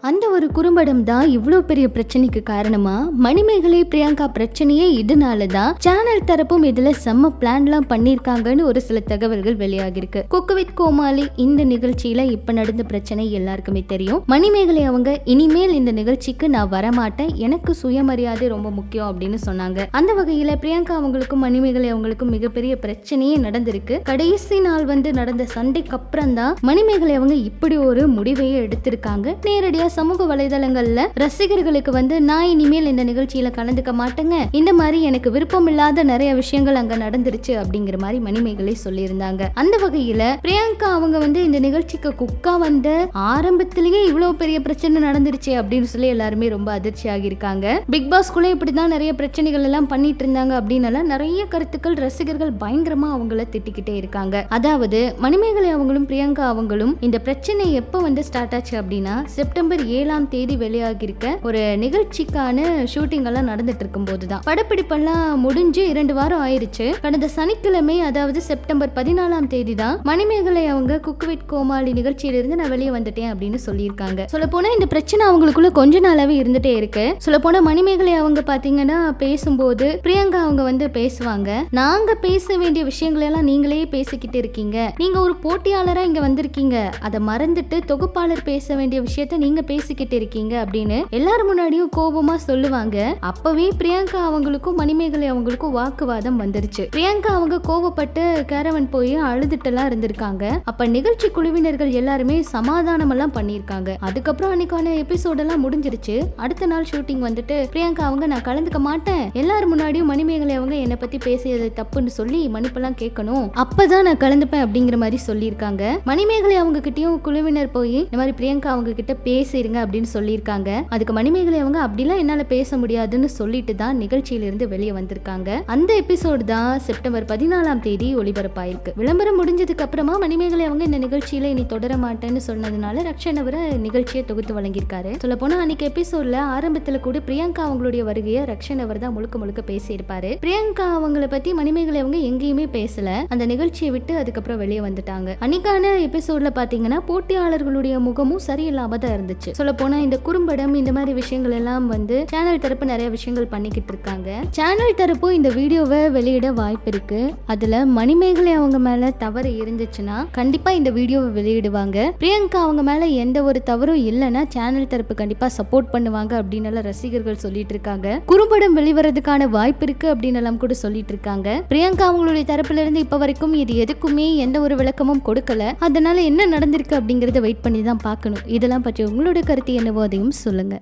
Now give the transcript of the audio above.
அந்த ஒரு குறும்படம் தான் இவ்வளோ பெரிய பிரச்சனைக்கு காரணமா? மணிமேகலை பிரியங்கா பிரச்சனையே இதனால தான் சேனல் தரப்பும் இதுல செம்ம பிளான்லாம் பண்ணியிருக்காங்கன்னு ஒரு சில தகவல்கள் வெளியாகிருக்கு. குக்கு வித் கோமாளி இந்த நிகழ்ச்சியில இப்ப நடந்த பிரச்சனை எல்லாருக்குமே தெரியும். மணிமேகலை அவங்க இனிமேல் இந்த நிகழ்ச்சிக்கு நான் வரமாட்டேன். எனக்கு சுயமரியாதை ரொம்ப முக்கியம் அப்படின்னு சொன்னாங்க. அந்த வகையில பிரியங்கா அவங்களுக்கும் மணிமேகலை அவங்களுக்கும் மிகப்பெரிய பிரச்சனையே நடந்திருக்கு. கடைசி நாள் வந்து நடந்த சண்டைக்கு அப்புறம் தான் மணிமேகலை அவங்க இப்படி ஒரு முடிவையே எடுத்திருக்காங்க. நேரடியாக நிறைய சமூக வலைதளங்கள்ல ரசிகர்களுக்கு வந்து நான் இனிமேல் இந்த நிகழ்ச்சியில கலந்துக்க மாட்டேங்க. இந்த மாதிரி எனக்கு விருப்பம் இல்லாத நிறைய விஷயங்கள் அங்க நடந்துருச்சு அப்படிங்கிற மாதிரி மணிமேகலை சொல்லியிருந்தாங்க. அந்த வகையில பிரியங்கா அவங்க வந்து இந்த நிகழ்ச்சிக்கு குக்கா வந்த ஆரம்பத்திலேயே இவ்வளவு பெரிய பிரச்சனை நடந்துருச்சு அப்படின்னு சொல்லி எல்லாருமே ரொம்ப அதிர்ச்சி ஆகியிருக்காங்க. பிக் பாஸ்குள்ள இப்படிதான் நிறைய பிரச்சனைகள் எல்லாம் பண்ணிட்டு இருந்தாங்க அப்படின்னு நிறைய கருத்துக்கள் ரசிகர்கள் பயங்கரமா அவங்கள திட்டிக்கிட்டே இருக்காங்க. அதாவது மணிமேகலை அவங்களும் பிரியங்கா அவங்களும் இந்த பிரச்சனை எப்போ வந்து ஸ்டார்ட் ஆச்சு அப்படின்னா செப்டம்பர் ஏழாம் தேதி வெளியாகியிருக்க ஒரு நிகழ்ச்சிக்கான ஷூட்டிங் எல்லாம் நடந்துட்டு இருக்கும் போதுதான் படப்பிடிப்பெல்லாம் முடிஞ்சு இரண்டு வாரம் ஆயிருச்சு. கடந்த சனிக்கிழமை அதாவது செப்டம்பர் பதினாலாம் தேதி தான் மணிமேகலை அவங்க குக்விட் கோமாளி நிகழ்ச்சியிலிருந்து நான் வெளியே வந்துட்டேன் அப்படின்னு சொல்லியிருக்காங்க. சொல்ல போனா இந்த பிரச்சனை அவங்களுக்குள்ள கொஞ்ச நாளாவே இருந்துட்டே இருக்கு. சொல்ல போனா மணிமேகலை அவங்க பாத்தீங்கன்னா பேசும்போது பிரியங்கா அவங்க வந்து பேசுவாங்க. நாங்க பேச வேண்டிய விஷயங்களை எல்லாம் நீங்களே பேசிக்கிட்டு இருக்கீங்க. நீங்க ஒரு போட்டியாளரா இங்க வந்திருக்கீங்க. அதை மறந்துட்டு தொகுப்பாளர் பேச வேண்டிய விஷயத்த நீங்க பேசிக்கிட்டு இருக்கீங்க அப்படின்னு எல்லாரும் முன்னாடியும் கோபமா சொல்லுவாங்க. அப்பவே பிரியங்கா அவங்களுக்கும் மணிமேகலை அவங்களுக்கும் வாக்குவாதம் வந்துருச்சு. பிரியங்கா அவங்க கோவப்பட்டு கேரவன் போய் அழுதுட்டெல்லாம் இருந்திருக்காங்க. அப்ப நிகழ்ச்சி குழுவினர்கள் எல்லாருமே சமாதானம் எல்லாம் பண்ணியிருக்காங்க. அதுக்கப்புறம் அன்னைக்கான எபிசோட் எல்லாம் முடிஞ்சிருச்சு. அடுத்த நாள் ஷூட்டிங் வந்துட்டு பிரியங்கா அவங்க நான் கலந்துக்க மாட்டேன். எல்லாரும் முன்னாடியும் மணிமேகலை அவங்க என்னை பத்தி பேசியது தப்புன்னு சொல்லி மன்னிப்பெல்லாம் கேட்கணும். அப்பதான் நான் கலந்துப்பேன் அப்படிங்கிற மாதிரி சொல்லியிருக்காங்க. மணிமேகலை அவங்க கிட்டயும் குழுவினர் போய் இந்த மாதிரி பிரியங்கா அவங்க கிட்ட பேசிடுங்க அப்படின்னு சொல்லியிருக்காங்க. அதுக்கு மணிமேகலை அவங்க அப்படிலாம் என்னால பேச முடியாதுன்னு சொல்லிட்டு தான் நிகழ்ச்சியிலிருந்து வெளியே வந்திருக்காங்க. அந்த எபிசோடு தான் செப்டம்பர் பதினாலாம் தேதி ஒளிபரப்பாயிருக்கு. விளம்பரம் முடிஞ்சதுக்கு அப்புறமா மணிமேகலை அவங்க இந்த நிகழ்ச்சியில இனி தொடர மாட்டேன்னு சொன்னதுனால ரக்ஷன் அவரை நிகழ்ச்சியை தொகுத்து வழங்கியிருக்காரு. சொல்ல போனா அன்னைக்கு எபிசோட்ல ஆரம்பத்துல கூட பிரியங்கா அவங்களுடைய வருகையை ரக்ஷன் அவர் தான் முழுக்க முழுக்க பேசியிருப்பாரு. பிரியங்கா அவங்கள பத்தி மணிமேகலை அவங்க எங்கேயுமே பேசல. அந்த நிகழ்ச்சியை விட்டு அதுக்கப்புறம் வெளியே வந்துட்டாங்க. அன்னைக்கான எபிசோட்ல பாத்தீங்கன்னா போட்டியாளர்களுடைய முகமும் சரியில்லாம தான் இருந்துச்சு. சொல்ல போனா இந்த குறும்படம் இந்த மாதிரி விஷயங்கள் எல்லாம் வந்து சேனல் தரப்பு நிறைய விஷயங்கள் பண்ணிக்கிட்டு இருக்காங்க. சேனல் தரப்பு இந்த வீடியோவை வெளியிட வாய்ப்பு இருக்கு. அதுல மணிமேகலை அவங்க மேல தவறு இருந்துச்சுன்னா கண்டிப்பா இந்த வீடியோவை வெளியிடுவாங்க. பிரியங்கா அவங்க மேல எந்த ஒரு தவறும் இல்லைன்னா சேனல் தரப்பு கண்டிப்பா சப்போர்ட் பண்ணுவாங்க அப்படின்னு எல்லாம் ரசிகர்கள் சொல்லிட்டு இருக்காங்க. குறும்படம் வெளிவரதுக்கான வாய்ப்பு இருக்கு அப்படின்னு எல்லாம் கூட சொல்லிட்டு இருக்காங்க. பிரியங்கா அவங்களுடைய தரப்புல இருந்து இப்ப வரைக்கும் இது எதுக்குமே எந்த ஒரு விளக்கமும் கொடுக்கல. அதனால என்ன நடந்திருக்கு அப்படிங்கறத வெயிட் பண்ணி தான் பார்க்கணும். இதெல்லாம் பற்றி உங்களோட கருத்து என்னவோ அதையும் சொல்லுங்க.